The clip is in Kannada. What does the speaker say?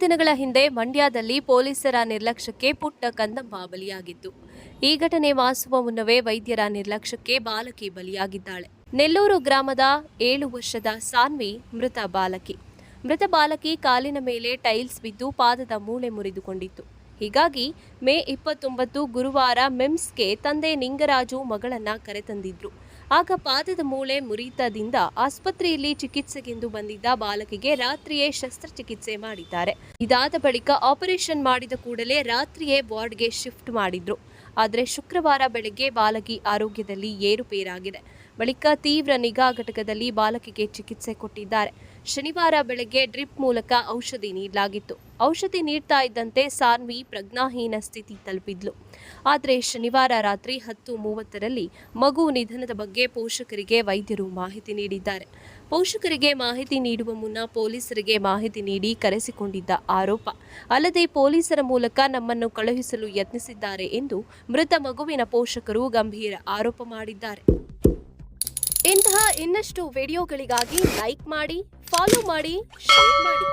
ದಿನಗಳ ಹಿಂದೆ ಮಂಡ್ಯದಲ್ಲಿ ಪೊಲೀಸರ ನಿರ್ಲಕ್ಷ್ಯಕ್ಕೆ ಪುಟ್ಟ ಕಂದಮ್ಮ ಬಲಿಯಾಗಿತ್ತು ಈ ಘಟನೆ ವಾಸುವ ಮುನ್ನವೇ ವೈದ್ಯರ ನಿರ್ಲಕ್ಷ್ಯಕ್ಕೆ ಬಾಲಕಿ ಬಲಿಯಾಗಿದ್ದಾಳೆ. ನೆಲ್ಲೂರು ಗ್ರಾಮದ ಏಳು ವರ್ಷದ ಸಾನ್ವಿ ಮೃತ ಬಾಲಕಿ. ಮೃತ ಬಾಲಕಿ ಕಾಲಿನ ಮೇಲೆ ಟೈಲ್ಸ್ ಬಿದ್ದು ಪಾದದ ಮೂಳೆ ಮುರಿದುಕೊಂಡಿತ್ತು. ಹೀಗಾಗಿ ಮೇ ಇಪ್ಪತ್ತೊಂಬತ್ತು ಗುರುವಾರ ಮಿಮ್ಸ್ಗೆ ತಂದೆ ನಿಂಗರಾಜು ಮಗಳನ್ನ ಕರೆತಂದಿದ್ರು. ಆಗ ಪಾದದ ಮೂಳೆ ಮುರಿತದಿಂದ ಆಸ್ಪತ್ರೆಯಲ್ಲಿ ಚಿಕಿತ್ಸೆಗೆಂದು ಬಂದಿದ್ದ ಬಾಲಕಿಗೆ ರಾತ್ರಿಯೇ ಶಸ್ತ್ರಚಿಕಿತ್ಸೆ ಮಾಡಿದ್ದಾರೆ. ಇದಾದ ಬಳಿಕ ಆಪರೇಷನ್ ಮಾಡಿದ ಕೂಡಲೇ ರಾತ್ರಿಯೇ ವಾರ್ಡ್ಗೆ ಶಿಫ್ಟ್ ಮಾಡಿದ್ರು. ಆದರೆ ಶುಕ್ರವಾರ ಬೆಳಗ್ಗೆ ಬಾಲಕಿ ಆರೋಗ್ಯದಲ್ಲಿ ಏರುಪೇರಾಗಿದೆ. ಬಳಿಕ ತೀವ್ರ ನಿಗಾ ಘಟಕದಲ್ಲಿ ಬಾಲಕಿಗೆ ಚಿಕಿತ್ಸೆ ಕೊಟ್ಟಿದ್ದಾರೆ. ಶನಿವಾರ ಬೆಳಗ್ಗೆ ಡ್ರಿಪ್ ಮೂಲಕ ಔಷಧಿ ನೀಡಲಾಗಿತ್ತು. ಔಷಧಿ ನೀಡ್ತಾ ಇದ್ದಂತೆ ಸಾನ್ವಿ ಪ್ರಜ್ಞಾಹೀನ ಸ್ಥಿತಿ ತಲುಪಿದ್ಲು. ಆದರೆ ಶನಿವಾರ ರಾತ್ರಿ ಹತ್ತು ಮೂವತ್ತರಲ್ಲಿ ಮಗು ನಿಧನದ ಬಗ್ಗೆ ಪೋಷಕರಿಗೆ ವೈದ್ಯರು ಮಾಹಿತಿ ನೀಡಿದ್ದಾರೆ. ಪೋಷಕರಿಗೆ ಮಾಹಿತಿ ನೀಡುವ ಮುನ್ನ ಪೊಲೀಸರಿಗೆ ಮಾಹಿತಿ ನೀಡಿ ಕರೆಸಿಕೊಂಡಿದ್ದ ಆರೋಪ. ಅಲ್ಲದೆ ಪೊಲೀಸರ ಮೂಲಕ ನಮ್ಮನ್ನು ಕಳುಹಿಸಲು ಯತ್ನಿಸಿದ್ದಾರೆ ಎಂದು ಮೃತ ಮಗುವಿನ ಪೋಷಕರು ಗಂಭೀರ ಆರೋಪ ಮಾಡಿದ್ದಾರೆ. ಇಂತಹ ಇನ್ನಷ್ಟು ವಿಡಿಯೋಗಳಿಗಾಗಿ ಲೈಕ್ ಮಾಡಿ ಫಾಲೋ ಮಾಡಿ ಶೇರ್ ಮಾಡಿ.